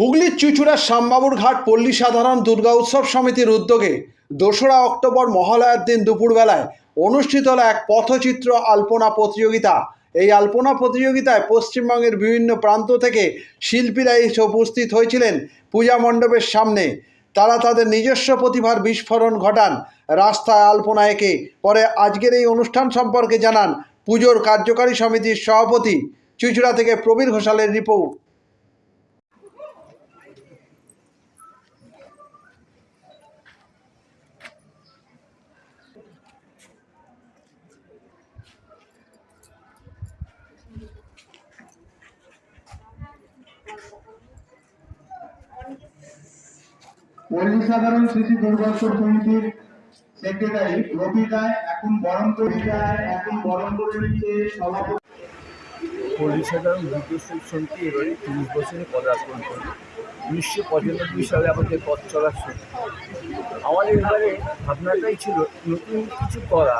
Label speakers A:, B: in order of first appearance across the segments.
A: হুগলির চুচুড়ার শ্যামবাবুর ঘাট পল্লী সাধারণ দুর্গা উৎসব সমিতির উদ্যোগে দোসরা অক্টোবর মহালয়ার দিন দুপুরবেলায় অনুষ্ঠিত হলো এক পথচিত্র আলপনা প্রতিযোগিতা। এই আলপনা প্রতিযোগিতায় পশ্চিমবঙ্গের বিভিন্ন প্রান্ত থেকে শিল্পীরা এসে উপস্থিত হয়েছিলেন পূজা মণ্ডপের সামনে। তারা তাদের নিজস্ব প্রতিভার বিস্ফোরণ ঘটান। রাস্তায় আলপনা এঁকে পরে আজকের এই অনুষ্ঠান সম্পর্কে জানান পুজোর কার্যকারী সমিতির সভাপতি। চুচুড়া থেকে প্রবীর ঘোষালের রিপোর্ট।
B: পল্লী সাধারণ স্মৃতি দুর্গোৎসব সমিতির সেক্রেটারি রবি রায়, এখন বরণ করে এখন বরণ করে নিচ্ছে সভাপতি
C: পল্লী সাধারণ দুর্গোৎসব সমিতি এবারে তিরিশ বছরে পদার্পণ করল উনিশশো পঁচানব্বই সালে আমাদের পথ চলার শুরু। আমাদের এবারে ভাবনাটাই ছিল, নতুন কিছু করা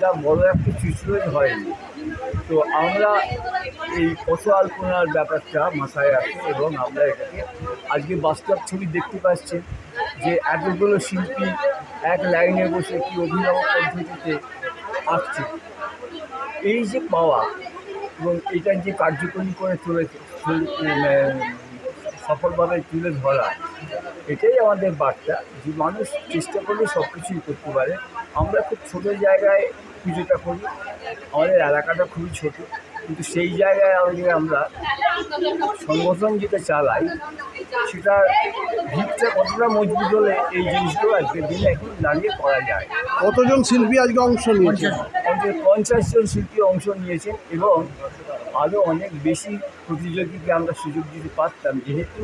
C: যা বড় একটা চিত্রই হয়নি। তো আমরা এই পথ আলপনার ব্যাপারটা মাথায় রাখি এবং আমরা এটাকে আজকে বাস্তব ছবি দেখতে পাচ্ছি যে এতগুলো শিল্পী এক লাইনে বসে কি অভিনব পদ্ধতিতে আসছে। এই যে পাওয়া এবং এটা যে কার্যকরী করে তুল- উম, সফলভাবে তুলে ধরা এটাই আমাদের বার্তা যে মানুষ চেষ্টা করলে সব কিছুই করতে পারে। আমরা খুব ছোটো জায়গায় পুজোটা করি আমাদের এলাকাটা খুবই ছোট কিন্তু সেই জায়গায় আমাদের আমরা সংগঠন যেটা চালাই সেটা ভিতটা কতটা মজবুত হলে এই জিনিসগুলো আজকের দিনে এখন দাঁড়িয়ে করা যায়।
A: কতজন শিল্পী আজকে অংশ নিয়েছে?
C: অন্তত পঞ্চাশ জন শিল্পী অংশ নিয়েছেন এবং আরও অনেক বেশি প্রতিযোগীকে আমরা সুযোগ দিতে পারতাম। যেহেতু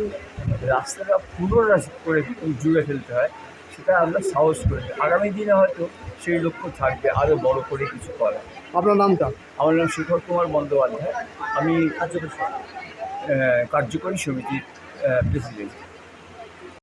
C: রাস্তাটা পুনরা করে জুড়ে ফেলতে হয় সেটা আমরা সাহস করি। আগামী দিনে হয়তো সেই লক্ষ্য থাকবে আরও বড় করে কিছু করা
A: আপনার নামটা?
C: আমার নাম শেখর কুমার বন্দ্যোপাধ্যায়। আমি কার্যকরী সমিতির প্রেসিডেন্ট